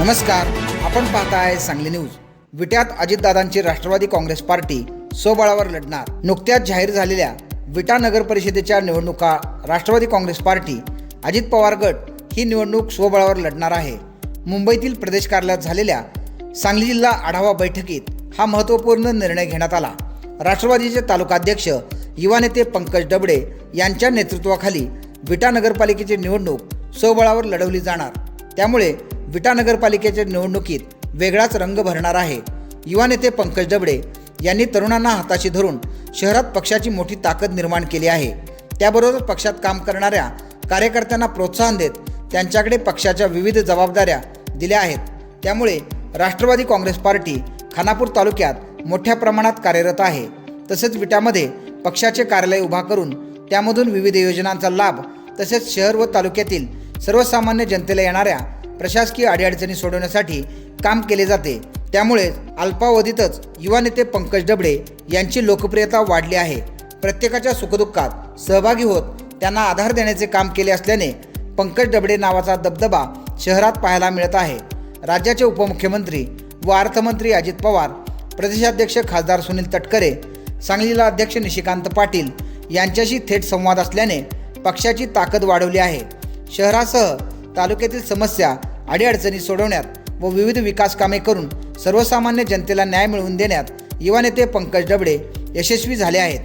नमस्कार आपण पाहताय सांगली न्यूज. विट्यात अजितदादांची राष्ट्रवादी काँग्रेस पार्टी स्वबळावर लढणार. नुकत्याच जाहीर झालेल्या विटा नगर परिषदेच्या निवडणुका राष्ट्रवादी काँग्रेस पार्टी अजित पवार गट ही निवडणूक स्वबळावर लढणार आहे. मुंबईतील प्रदेश कार्यालयात झालेल्या सांगली जिल्हा आढावा बैठकीत हा महत्त्वपूर्ण निर्णय घेण्यात आला. राष्ट्रवादीचे तालुकाध्यक्ष युवा नेते पंकज डबडे यांच्या नेतृत्वाखाली विटा नगरपालिकेची निवडणूक स्वबळावर लढवली जाणार. त्यामुळे विटा नगरपालिकेच्या निवडणुकीत वेगळाच रंग भरणार आहे. युवा नेते पंकज डबडे यांनी तरुणांना हाताशी धरून शहरात पक्षाची मोठी ताकद निर्माण केली आहे. त्याबरोबर पक्षात काम करणाऱ्या कार्यकर्त्यांना प्रोत्साहन देत त्यांच्याकडे पक्षाच्या विविध जबाबदाऱ्या दिल्या आहेत. त्यामुळे राष्ट्रवादी काँग्रेस पार्टी खानापूर तालुक्यात मोठ्या प्रमाणात कार्यरत आहे. तसेच विटामध्ये पक्षाचे कार्यालय उभा करून त्यामधून विविध योजनांचा लाभ तसेच शहर व तालुक्यातील सर्वसामान्य जनतेला येणाऱ्या प्रशासकीय अडीअडचणी सोडवण्यासाठी काम केले जाते. त्यामुळे अल्पावधीतच युवा नेते पंकज डबडे यांची लोकप्रियता वाढली आहे. प्रत्येकाच्या सुखदुःखात सहभागी होत त्यांना आधार देण्याचे काम केले असल्याने पंकज डबडे नावाचा दबदबा शहरात पाहायला मिळत आहे. राज्याचे उपमुख्यमंत्री व अर्थमंत्री अजित पवार प्रदेशाध्यक्ष खासदार सुनील तटकरे सांगलीला अध्यक्ष निशिकांत पाटील यांच्याशी थेट संवाद असल्याने पक्षाची ताकद वाढवली आहे. शहरासह तालुक्यातील समस्या अडीअडचणी सोडवण्यात व विविध विकास कामे करून सर्वसामान्य जनतेला न्याय मिळवून देण्यात युवा नेते पंकज डबडे यशस्वी झाले आहेत.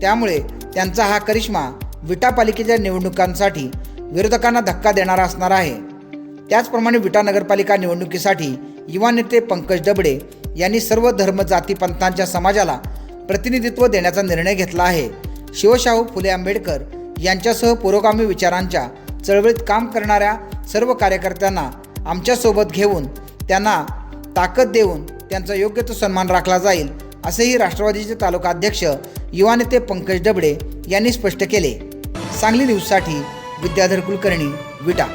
त्यामुळे त्यांचा हा करिश्मा विटा पालिकेच्या निवडणुकांसाठी विरोधकांना धक्का देणारा असणार आहे. त्याचप्रमाणे विटा नगरपालिका निवडणुकीसाठी युवा नेते पंकज डबडे यांनी सर्व धर्म जाती पंथांच्या समाजाला प्रतिनिधित्व देण्याचा निर्णय घेतला आहे. शिवशाहू फुले आंबेडकर यांच्यासह पुरोगामी विचारांच्या चळवळीत काम करणाऱ्या सर्व कार्यकर्त्यांना आमच्यासोबत घेऊन त्यांना ताकद देऊन त्यांचा योग्य तो सन्मान राखला जाईल असेही राष्ट्रवादीचे तालुका अध्यक्ष युवा नेते पंकज डबडे यांनी स्पष्ट केले. सांगली न्यूजसाठी विद्याधर कुलकर्णी विटा.